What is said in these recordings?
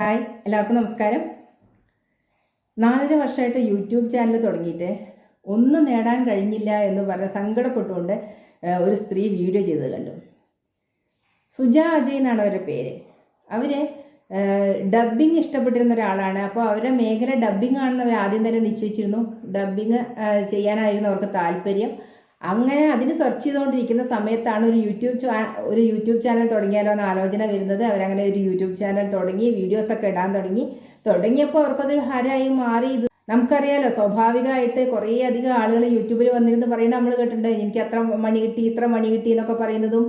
Hi എല്ലാവർക്കും നമസ്കാരം. നാലര വർഷമായിട്ട് യൂട്യൂബ് ചാനൽ തുടങ്ങിയിട്ട് ഒന്നും നേടാൻ കഴിഞ്ഞില്ല എന്ന് പറഞ്ഞ് സങ്കടപ്പെട്ടുകൊണ്ട് ഒരു സ്ത്രീ വീഡിയോ ചെയ്തത് കണ്ടു. സുജ അജയ് എന്നാണ് അവരുടെ പേര്. അവർ ഡബിങ് ഇഷ്ടപ്പെട്ടിരുന്ന ഒരാളാണ്. അപ്പോൾ അവരുടെ മേഖല ഡബിങ് ആണെന്ന് അവർ ആദ്യം തന്നെ നിശ്ചയിച്ചിരുന്നു. ഡബിങ് ചെയ്യാനായിരുന്നു അവർക്ക് താല്പര്യം. അങ്ങനെ അതിന് സെർച്ച് ചെയ്തുകൊണ്ടിരിക്കുന്ന സമയത്താണ് ഒരു യൂട്യൂബ് ഒരു യൂട്യൂബ് ചാനൽ തുടങ്ങിയാലോ എന്ന ആലോചന വരുന്നത്. അവരങ്ങനെ ഒരു യൂട്യൂബ് ചാനൽ തുടങ്ങി വീഡിയോസ് ഒക്കെ ഇടാൻ തുടങ്ങി. തുടങ്ങിയപ്പോൾ അവർക്കത് ഹരായി മാറി. ഇത് നമുക്കറിയാലോ സ്വാഭാവികമായിട്ട് കുറേ അധികം ആളുകൾ യൂട്യൂബിൽ വന്നിരുന്ന് പറയുന്നത് നമ്മൾ കേട്ടിട്ടുണ്ട് എനിക്ക് അത്ര മണി കിട്ടി ഇത്ര മണി കിട്ടി എന്നൊക്കെ പറയുന്നതും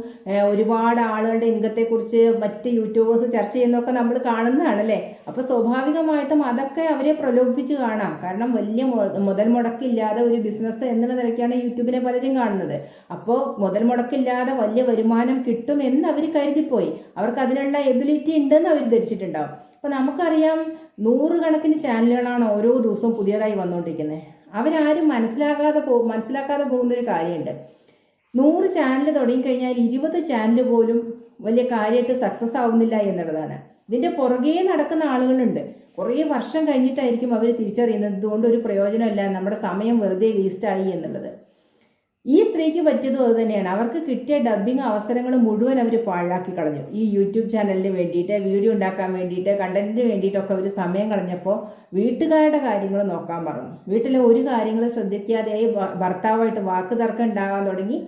ഒരുപാട് ആളുകളുടെ ഇൻകത്തെക്കുറിച്ച് മറ്റ് യൂട്യൂബേഴ്സ് ചർച്ച ചെയ്യുന്നതൊക്കെ നമ്മൾ കാണുന്നതാണ് അല്ലേ അപ്പോൾ സ്വാഭാവികമായിട്ടും അതൊക്കെ അവരെ പ്രലോഭിപ്പിച്ച് കാണാം. കാരണം വലിയ മുതൽ മുടക്കില്ലാതെ ഒരു ബിസിനസ് എന്നുള്ള നിലയ്ക്കാണ് യൂട്യൂബിനെ പലരും കാണുന്നത്. അപ്പോൾ മുതൽ മുടക്കില്ലാതെ വലിയ വരുമാനം കിട്ടും എന്ന് അവർ കരുതിപ്പോയി. അവർക്ക് അതിനുള്ള എബിലിറ്റി ഉണ്ടെന്ന് അവർ ധരിച്ചിട്ടുണ്ടാവും. അപ്പോൾ നമുക്കറിയാം നൂറുകണക്കിന് ചാനലുകളാണ് ഓരോ ദിവസവും പുതിയതായി വന്നുകൊണ്ടിരിക്കുന്നത്. അവരാരും മനസ്സിലാകാതെ പോ മനസ്സിലാക്കാതെ പോകുന്നൊരു കാര്യമുണ്ട്. നൂറ് ചാനൽ തുടങ്ങിക്കഴിഞ്ഞാൽ ഇരുപത് ചാനൽ പോലും വലിയ കാര്യമായിട്ട് സക്സസ് ആവുന്നില്ല എന്നുള്ളതാണ്. ഇതിന്റെ പുറകെ നടക്കുന്ന ആളുകളുണ്ട്. കുറേ വർഷം കഴിഞ്ഞിട്ടായിരിക്കും അവർ തിരിച്ചറിയുന്നത്. ഇതുകൊണ്ട് ഒരു പ്രയോജനമില്ല നമ്മുടെ സമയം വെറുതെ വേസ്റ്റായി എന്നുള്ളത്. ഈ സ്ത്രീക്ക് പറ്റിയതും അത് തന്നെയാണ്. അവർക്ക് കിട്ടിയ ഡബ്ബിംഗ് അവസരങ്ങൾ മുഴുവൻ അവർ പാഴാക്കി കളഞ്ഞു. ഈ യൂട്യൂബ് ചാനലിന് വേണ്ടിയിട്ട് വീഡിയോ ഉണ്ടാക്കാൻ വേണ്ടിയിട്ട് കണ്ടന്റിന് വേണ്ടിയിട്ടൊക്കെ അവർ സമയം കളഞ്ഞപ്പോൾ വീട്ടുകാരുടെ കാര്യങ്ങൾ നോക്കാൻ പറഞ്ഞു വീട്ടിലെ ഒരു കാര്യങ്ങളും ശ്രദ്ധിക്കാതെയായി ഭർത്താവായിട്ട് വാക്ക് തർക്കം ഉണ്ടാകാൻ തുടങ്ങി.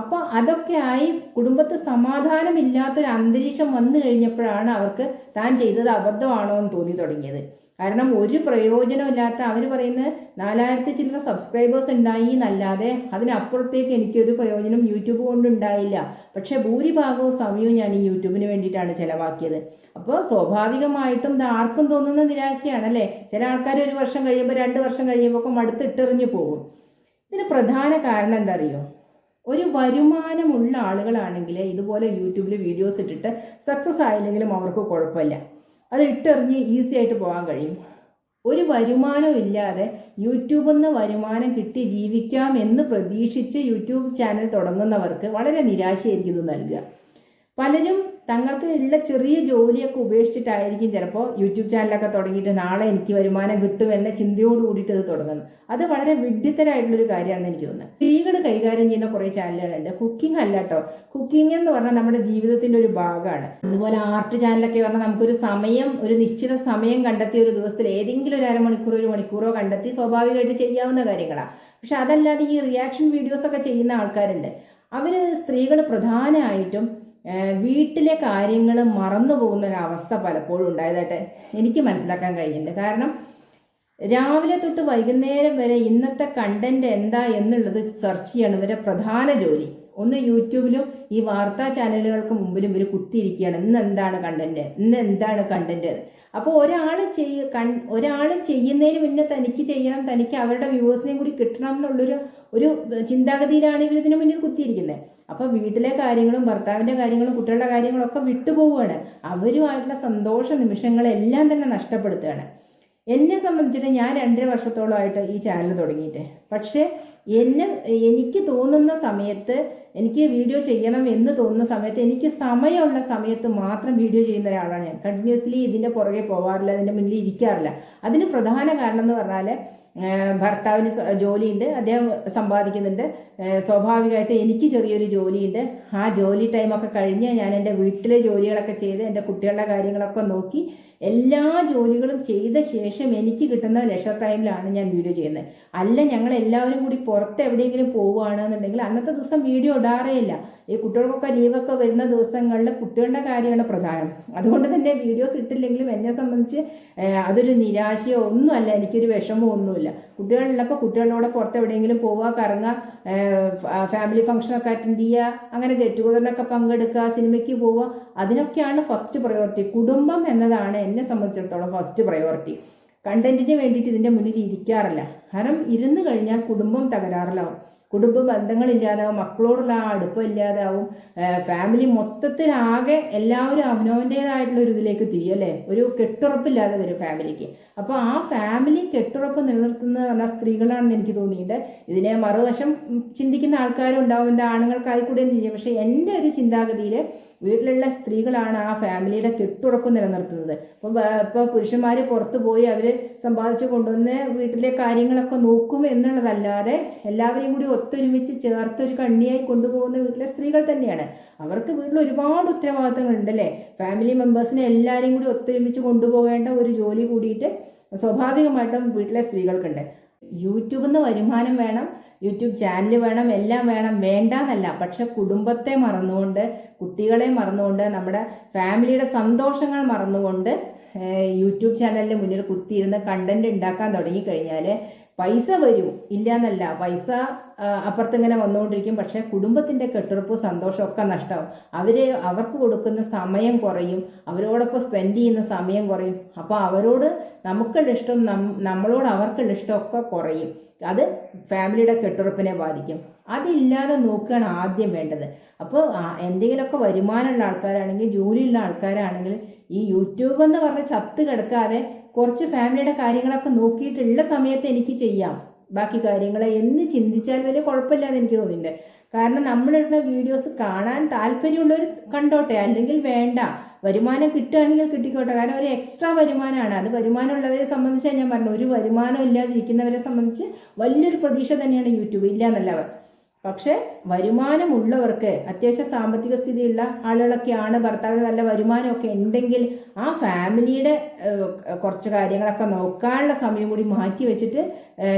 അപ്പോൾ അതൊക്കെ ആയി കുടുംബത്ത് സമാധാനമില്ലാത്തൊരു അന്തരീക്ഷം വന്നു കഴിഞ്ഞപ്പോഴാണ് അവർക്ക് താൻ ചെയ്തത് അബദ്ധമാണോ എന്ന് തോന്നി തുടങ്ങിയത്. കാരണം ഒരു പ്രയോജനമില്ലാത്ത അവർ പറയുന്നത് നാലായിരത്തി ചില്ലറ സബ്സ്ക്രൈബേഴ്സ് ഉണ്ടായി എന്നല്ലാതെ അതിനപ്പുറത്തേക്ക് എനിക്കൊരു പ്രയോജനം യൂട്യൂബ് കൊണ്ടുണ്ടായില്ല. പക്ഷേ ഭൂരിഭാഗവും സമയവും ഞാൻ ഈ യൂട്യൂബിന് വേണ്ടിയിട്ടാണ് ചിലവാക്കിയത്. അപ്പോൾ സ്വാഭാവികമായിട്ടും ഇത് ആർക്കും തോന്നുന്ന നിരാശയാണ് അല്ലേ ചില ആൾക്കാർ ഒരു വർഷം കഴിയുമ്പോൾ രണ്ട് വർഷം കഴിയുമ്പോൾ ഒക്കെ മടുത്തിട്ടെറിഞ്ഞു പോകും. ഇതിന് പ്രധാന കാരണം എന്താ അറിയോ ഒരു വരുമാനമുള്ള ആളുകളാണെങ്കിൽ ഇതുപോലെ യൂട്യൂബിൽ വീഡിയോസ് ഇട്ടിട്ട് സക്സസ് ആയില്ലെങ്കിലും അവർക്ക് കുഴപ്പമില്ല. അത് ഇട്ടെറിഞ്ഞ് ഈസി ആയിട്ട് പോകാൻ കഴിയും. ഒരു വരുമാനവും ഇല്ലാതെ യൂട്യൂബിൽ നിന്ന് വരുമാനം കിട്ടി ജീവിക്കാം എന്ന് പ്രതീക്ഷിച്ച് യൂട്യൂബ് ചാനൽ തുടങ്ങുന്നവർക്ക് വളരെ നിരാശയായിരിക്കും ഇത് നൽകുക. പലരും തങ്ങൾക്ക് ഉള്ള ചെറിയ ജോലിയൊക്കെ ഉപേക്ഷിച്ചിട്ടായിരിക്കും ചിലപ്പോൾ യൂട്യൂബ് ചാനലൊക്കെ തുടങ്ങിയിട്ട് നാളെ എനിക്ക് വരുമാനം കിട്ടുമെന്ന ചിന്തയോട് കൂടിയിട്ട് ഇത് തുടങ്ങുന്നത്. അത് വളരെ വിഡ്ഢിത്തരായിട്ടുള്ളൊരു കാര്യമാണെന്ന് എനിക്ക് തോന്നുന്നത് സ്ത്രീകൾ കൈകാര്യം ചെയ്യുന്ന കുറേ ചാനലുകളുണ്ട്. കുക്കിംഗ് അല്ല കേട്ടോ. കുക്കിംഗ് എന്ന് പറഞ്ഞാൽ നമ്മുടെ ജീവിതത്തിന്റെ ഒരു ഭാഗമാണ്. അതുപോലെ ആർട്ട് ചാനലൊക്കെ പറഞ്ഞാൽ നമുക്കൊരു സമയം ഒരു നിശ്ചിത സമയം കണ്ടെത്തി ഒരു ദിവസത്തിൽ ഏതെങ്കിലും ഒരു അരമണിക്കൂർ ഒരു മണിക്കൂറോ കണ്ടെത്തി സ്വാഭാവികമായിട്ട് ചെയ്യാവുന്ന കാര്യങ്ങളാണ്. പക്ഷെ അതല്ലാതെ ഈ റിയാക്ഷൻ വീഡിയോസ് ഒക്കെ ചെയ്യുന്ന ആൾക്കാരുണ്ട്. അവർ സ്ത്രീകൾ പ്രധാനമായിട്ടും വീട്ടിലെ കാര്യങ്ങൾ മറന്നു പോകുന്ന ഒരു അവസ്ഥ പലപ്പോഴും ഉണ്ടായതായിട്ട് എനിക്ക് മനസ്സിലാക്കാൻ കഴിഞ്ഞിട്ടുണ്ട്. കാരണം രാവിലെ തൊട്ട് വൈകുന്നേരം വരെ ഇന്നത്തെ കണ്ടന്റ് എന്താ എന്നുള്ളത് സെർച്ച് ചെയ്യണം ഇവരെ പ്രധാന ജോലി. ഒന്ന് യൂട്യൂബിലും ഈ വാർത്താ ചാനലുകൾക്ക് മുമ്പിലും ഇവർ കുത്തിയിരിക്കുകയാണ്. ഇന്ന് എന്താണ് കണ്ടന്റ് ഇന്ന് എന്താണ് കണ്ടന്റ് അപ്പോൾ ഒരാൾ ചെയ്യ കൺ ഒരാൾ ചെയ്യുന്നതിന് മുന്നേ തനിക്ക് ചെയ്യണം തനിക്ക് അവരുടെ വ്യൂവേഴ്സിനെയും കൂടി കിട്ടണം എന്നുള്ളൊരു ഒരു ചിന്താഗതിയിലാണ് ഇവർ ഇതിനു മുന്നിൽ കുത്തിയിരിക്കുന്നത്. അപ്പോൾ വീട്ടിലെ കാര്യങ്ങളും ഭർത്താവിന്റെ കാര്യങ്ങളും കുട്ടികളുടെ കാര്യങ്ങളൊക്കെ വിട്ടുപോവുകയാണ്. അവരുമായിട്ടുള്ള സന്തോഷ നിമിഷങ്ങളെല്ലാം തന്നെ നഷ്ടപ്പെടുത്തുകയാണ്. എന്നെ സംബന്ധിച്ചിട്ട് ഞാൻ രണ്ടര വർഷത്തോളമായിട്ട് ഈ ചാനൽ തുടങ്ങിയിട്ട്. പക്ഷേ എന്നെ എനിക്ക് തോന്നുന്ന സമയത്ത് എനിക്ക് വീഡിയോ ചെയ്യണം എന്ന് തോന്നുന്ന സമയത്ത് എനിക്ക് സമയമുള്ള സമയത്ത് മാത്രം വീഡിയോ ചെയ്യുന്ന ഒരാളാണ് ഞാൻ. കണ്ടിന്യൂസ്ലി ഇതിന്റെ പുറകെ പോകാറില്ല അതിന്റെ മുന്നിൽ ഇരിക്കാറില്ല. അതിന് പ്രധാന കാരണം എന്ന് പറഞ്ഞാൽ ഭർത്താവിന് ജോലിയുണ്ട്. അദ്ദേഹം സമ്പാദിക്കുന്നുണ്ട്. സ്വാഭാവികമായിട്ട് എനിക്ക് ചെറിയൊരു ജോലിയുണ്ട്. ആ ജോലി ടൈമൊക്കെ കഴിഞ്ഞ് ഞാൻ എന്റെ വീട്ടിലെ ജോലികളൊക്കെ ചെയ്ത് എന്റെ കുട്ടികളുടെ കാര്യങ്ങളൊക്കെ നോക്കി എല്ലാ ജോലികളും ചെയ്ത ശേഷം എനിക്ക് കിട്ടുന്ന ലെഷർ ടൈമിലാണ് ഞാൻ വീഡിയോ ചെയ്യുന്നത്. അല്ല ഞങ്ങൾ എല്ലാവരും കൂടി പുറത്ത് എവിടെയെങ്കിലും പോവുകയാണെന്നുണ്ടെങ്കിൽ അന്നത്തെ ദിവസം വീഡിയോ ഇടാറേ ഇല്ല ഈ കുട്ടികൾക്കൊക്കെ ലീവൊക്കെ വരുന്ന ദിവസങ്ങളിൽ കുട്ടികളുടെ കാര്യമാണ് പ്രധാനം. അതുകൊണ്ട് തന്നെ വീഡിയോസ് ഇട്ടില്ലെങ്കിലും എന്നെ സംബന്ധിച്ച് അതൊരു നിരാശയോ ഒന്നുമല്ല. എനിക്കൊരു വിഷമോ ഒന്നുമില്ല കുട്ടികളുള്ളപ്പോൾ കുട്ടികളുടെ പുറത്ത് എവിടെയെങ്കിലും പോവുക കറങ്ങുക ഫാമിലി ഫംഗ്ഷനൊക്കെ അറ്റൻഡ് ചെയ്യുക അങ്ങനെ ഗെറ്റ് ടുഗദറിനൊക്കെ പങ്കെടുക്കുക സിനിമയ്ക്ക് പോവുക അതിനൊക്കെയാണ് ഫസ്റ്റ് പ്രയോറിറ്റി കുടുംബം എന്നതാണ് എന്നെ സംബന്ധിച്ചിടത്തോളം ഫസ്റ്റ് പ്രയോറിറ്റി കണ്ടന്റിന് വേണ്ടിയിട്ട് ഇതിന്റെ മുന്നിൽ ഇരിക്കാറില്ല. കാരണം ഇരുന്ന് കഴിഞ്ഞാൽ കുടുംബം തകരാറിലാവും. കുടുംബ ബന്ധങ്ങളില്ലാതാവും മക്കളോടുള്ള ആ അടുപ്പം ഇല്ലാതാവും ഫാമിലി മൊത്തത്തിലാകെ എല്ലാവരും അവനവന്റേതായിട്ടുള്ള ഒരു ഇതിലേക്ക് തിരിയല്ലേ ഒരു കെട്ടുറപ്പില്ലാതെ വരും ഫാമിലിക്ക്. അപ്പോൾ ആ ഫാമിലി കെട്ടുറപ്പ് നിലനിർത്തുന്ന പറഞ്ഞ സ്ത്രീകളാണെന്ന് എനിക്ക് തോന്നിയിട്ട് ഇതിനെ മറുവശം ചിന്തിക്കുന്ന ആൾക്കാരും ഉണ്ടാവും എന്താ ആണുങ്ങൾക്കായി കൂടെ എന്ന് പക്ഷേ എന്റെ ഒരു ചിന്താഗതിയിൽ വീട്ടിലുള്ള സ്ത്രീകളാണ് ആ ഫാമിലിയുടെ കെട്ടുറപ്പ് നിലനിർത്തുന്നത്. അപ്പോൾ ഇപ്പോൾ പുരുഷന്മാർ പുറത്തു പോയി അവർ സമ്പാദിച്ചു കൊണ്ടുവന്ന് വീട്ടിലെ കാര്യങ്ങളൊക്കെ നോക്കും എന്നുള്ളതല്ലാതെ എല്ലാവരെയും കൂടി ഒത്തൊരുമിച്ച് ചേർത്ത് ഒരു കണ്ണിയായി കൊണ്ടുപോകുന്ന വീട്ടിലെ സ്ത്രീകൾ തന്നെയാണ്. അവർക്ക് വീട്ടിൽ ഒരുപാട് ഉത്തരവാദിത്തങ്ങളുണ്ട് അല്ലേ? ഫാമിലി മെമ്പേഴ്സിനെ എല്ലാവരെയും കൂടി ഒത്തൊരുമിച്ച് കൊണ്ടുപോകേണ്ട ഒരു ജോലി കൂടിയിട്ട് സ്വാഭാവികമായിട്ടും വീട്ടിലെ സ്ത്രീകൾക്കുണ്ട്. യൂട്യൂബിൽ നിന്ന് വരുമാനം വേണം യൂട്യൂബ് ചാനൽ വേണം എല്ലാം വേണം. വേണ്ടാന്നല്ല. പക്ഷെ കുടുംബത്തെ മറന്നുകൊണ്ട് കുട്ടികളെ മറന്നുകൊണ്ട് നമ്മുടെ ഫാമിലിയുടെ സന്തോഷങ്ങൾ മറന്നുകൊണ്ട് യൂട്യൂബ് ചാനലിന്റെ മുന്നിൽ കുത്തിയിരുന്ന് കണ്ടന്റ് ഉണ്ടാക്കാൻ തുടങ്ങിക്കഴിഞ്ഞാൽ പൈസ വരും. ഇല്ല എന്നല്ല പൈസ അപ്പുറത്തിങ്ങനെ വന്നുകൊണ്ടിരിക്കും. പക്ഷെ കുടുംബത്തിന്റെ കെട്ടുറപ്പ് സന്തോഷമൊക്കെ നഷ്ടമാവും അവർ അവർക്ക് കൊടുക്കുന്ന സമയം കുറയും. അവരോടൊപ്പം സ്പെൻഡ് ചെയ്യുന്ന സമയം കുറയും. അപ്പോൾ അവരോട് നമുക്കുള്ള ഇഷ്ടം നമ്മളോട് അവർക്കുള്ള ഇഷ്ടമൊക്കെ കുറയും. അത് ഫാമിലിയുടെ കെട്ടുറപ്പിനെ ബാധിക്കും. അതില്ലാതെ നോക്കുകയാണ് ആദ്യം വേണ്ടത്. അപ്പോൾ എന്തെങ്കിലുമൊക്കെ വരുമാനമുള്ള ആൾക്കാരാണെങ്കിൽ ജോലിയുള്ള ആൾക്കാരാണെങ്കിൽ ഈ യൂട്യൂബ് എന്ന് പറഞ്ഞ് ചത്ത് കിടക്കാതെ കുറച്ച് ഫാമിലിയുടെ കാര്യങ്ങളൊക്കെ നോക്കിയിട്ടുള്ള സമയത്ത് എനിക്ക് ചെയ്യാം. ബാക്കി കാര്യങ്ങളെ എന്ന് ചിന്തിച്ചാൽ വലിയ കുഴപ്പമില്ലാന്ന് എനിക്ക് തോന്നിയില്ല കാരണം നമ്മളിടുന്ന വീഡിയോസ് കാണാൻ താല്പര്യമുള്ളവർ കണ്ടോട്ടെ അല്ലെങ്കിൽ വേണ്ട. വരുമാനം കിട്ടുകയാണെങ്കിൽ കിട്ടിക്കോട്ടെ. കാരണം ഒരു എക്സ്ട്രാ വരുമാനമാണ്. അത് വരുമാനമുള്ളവരെ സംബന്ധിച്ച് ഞാൻ പറഞ്ഞു ഒരു വരുമാനം ഇല്ലാതിരിക്കുന്നവരെ സംബന്ധിച്ച് വലിയൊരു പ്രതീക്ഷ തന്നെയാണ് യൂട്യൂബ്. ഇല്ല എന്നല്ല പക്ഷേ വരുമാനമുള്ളവർക്ക് അത്യാവശ്യം സാമ്പത്തിക സ്ഥിതിയുള്ള ആളുകളൊക്കെയാണ് ഭർത്താവിന് നല്ല വരുമാനമൊക്കെ ഉണ്ടെങ്കിൽ ആ ഫാമിലിയുടെ കുറച്ച് കാര്യങ്ങളൊക്കെ നോക്കാനുള്ള സമയം കൂടി മാറ്റി വെച്ചിട്ട്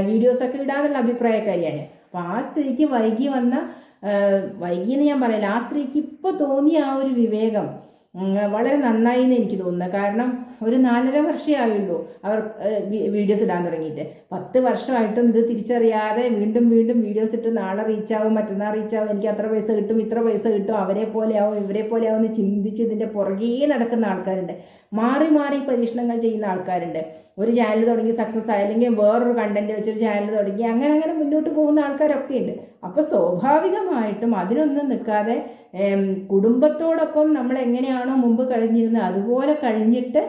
വീഡിയോസൊക്കെ ഇടാന്നുള്ള അഭിപ്രായക്കാരിയാണ് അപ്പോൾ ആ സ്ത്രീക്ക് വൈകി വന്ന വൈകി വൈകിയെന്ന് ഞാൻ പറയില്ല. ആ സ്ത്രീക്ക് ഇപ്പോൾ തോന്നിയ ആ ഒരു വിവേകം വളരെ നന്നായി എന്ന് എനിക്ക് തോന്നുന്നത് കാരണം ഒരു നാലര വർഷമായുള്ളൂ അവർ വീഡിയോസ് ഇടാൻ തുടങ്ങിയിട്ട്. പത്ത് വർഷമായിട്ടും ഇത് തിരിച്ചറിയാതെ വീണ്ടും വീണ്ടും വീഡിയോസ് ഇട്ട് നാളെ റീച്ച് ആവും മറ്റന്നാൾ റീച്ച് ആവും എനിക്ക് അത്ര പൈസ കിട്ടും ഇത്ര പൈസ കിട്ടും അവരെ പോലെയാവും ഇവരെ പോലെയാവും എന്ന് ചിന്തിച്ച് ഇതിന്റെ പുറകേ നടക്കുന്ന ആൾക്കാരുണ്ട്. മാറി മാറി പരീക്ഷണങ്ങൾ ചെയ്യുന്ന ആൾക്കാരുണ്ട്. ഒരു ചാനൽ തുടങ്ങി സക്സസ് ആയി അല്ലെങ്കിൽ വേറൊരു കണ്ടന്റ് വെച്ചൊരു ചാനൽ തുടങ്ങി അങ്ങനെ അങ്ങനെ മുന്നോട്ട് പോകുന്ന ആൾക്കാരൊക്കെ ഉണ്ട്. അപ്പോൾ സ്വാഭാവികമായിട്ടും അതിനൊന്നും നിൽക്കാതെ കുടുംബത്തോടൊപ്പം നമ്മൾ എങ്ങനെയാണോ മുമ്പ് കഴിഞ്ഞിരുന്നത് അതുപോലെ കഴിഞ്ഞിട്ട്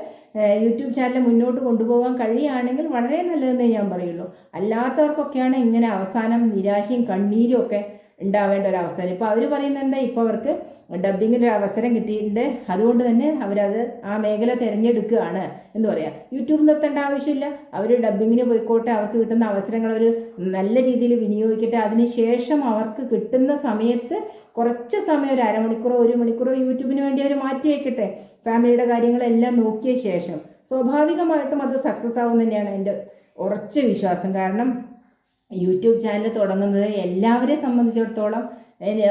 യൂട്യൂബ് ചാനൽ മുന്നോട്ട് കൊണ്ടുപോകാൻ കഴിയുകയാണെങ്കിൽ വളരെ നല്ലതെന്നേ ഞാൻ പറയുള്ളൂ. അല്ലാത്തവർക്കൊക്കെയാണ് ഇങ്ങനെ അവസാനം നിരാശയും കണ്ണീരും ഒക്കെ ഉണ്ടാവേണ്ട ഒരു അവസ്ഥയാണ് ഇപ്പോൾ അവർ പറയുന്നത് എന്താ? ഇപ്പോൾ അവർക്ക് ഡബ്ബിങ്ങിന്റെ അവസരം കിട്ടിയിട്ടുണ്ട്. അതുകൊണ്ട് തന്നെ അവരത് ആ മേഖല തിരഞ്ഞെടുക്കുകയാണ് എന്ന് പറയാം. യൂട്യൂബ് നിർത്തേണ്ട ആവശ്യമില്ല. അവർ ഡബ്ബിങ്ങിന് പോയിക്കോട്ടെ. അവർക്ക് കിട്ടുന്ന അവസരങ്ങൾ അവർ നല്ല രീതിയിൽ വിനിയോഗിക്കട്ടെ. അതിനുശേഷം അവർക്ക് കിട്ടുന്ന സമയത്ത് കുറച്ച് സമയം ഒരു അരമണിക്കൂറോ ഒരു മണിക്കൂറോ യൂട്യൂബിന് വേണ്ടി അവർ മാറ്റി വയ്ക്കട്ടെ ഫാമിലിയുടെ കാര്യങ്ങളെല്ലാം നോക്കിയ ശേഷം. സ്വാഭാവികമായിട്ടും അത് സക്സസ് ആവും തന്നെയാണ് എന്റെ ഉറച്ച വിശ്വാസം. കാരണം യൂട്യൂബ് ചാനൽ തുടങ്ങുന്നത് എല്ലാവരെയും സംബന്ധിച്ചിടത്തോളം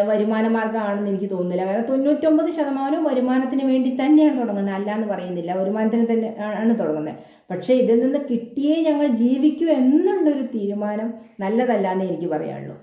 വരുമാന മാർഗമാണെന്ന് എനിക്ക് തോന്നുന്നില്ല. കാരണം തൊണ്ണൂറ്റൊമ്പത് ശതമാനവും വരുമാനത്തിന് വേണ്ടി തന്നെയാണ് തുടങ്ങുന്നത്. അല്ല എന്ന് പറയുന്നില്ല. വരുമാനത്തിന് തന്നെ ആണ് തുടങ്ങുന്നത്. പക്ഷേ ഇതിൽ നിന്ന് കിട്ടിയേ ഞങ്ങൾ ജീവിക്കൂ എന്നുള്ളൊരു തീരുമാനം നല്ലതല്ല എന്ന് എനിക്ക് പറയാനുള്ളൂ.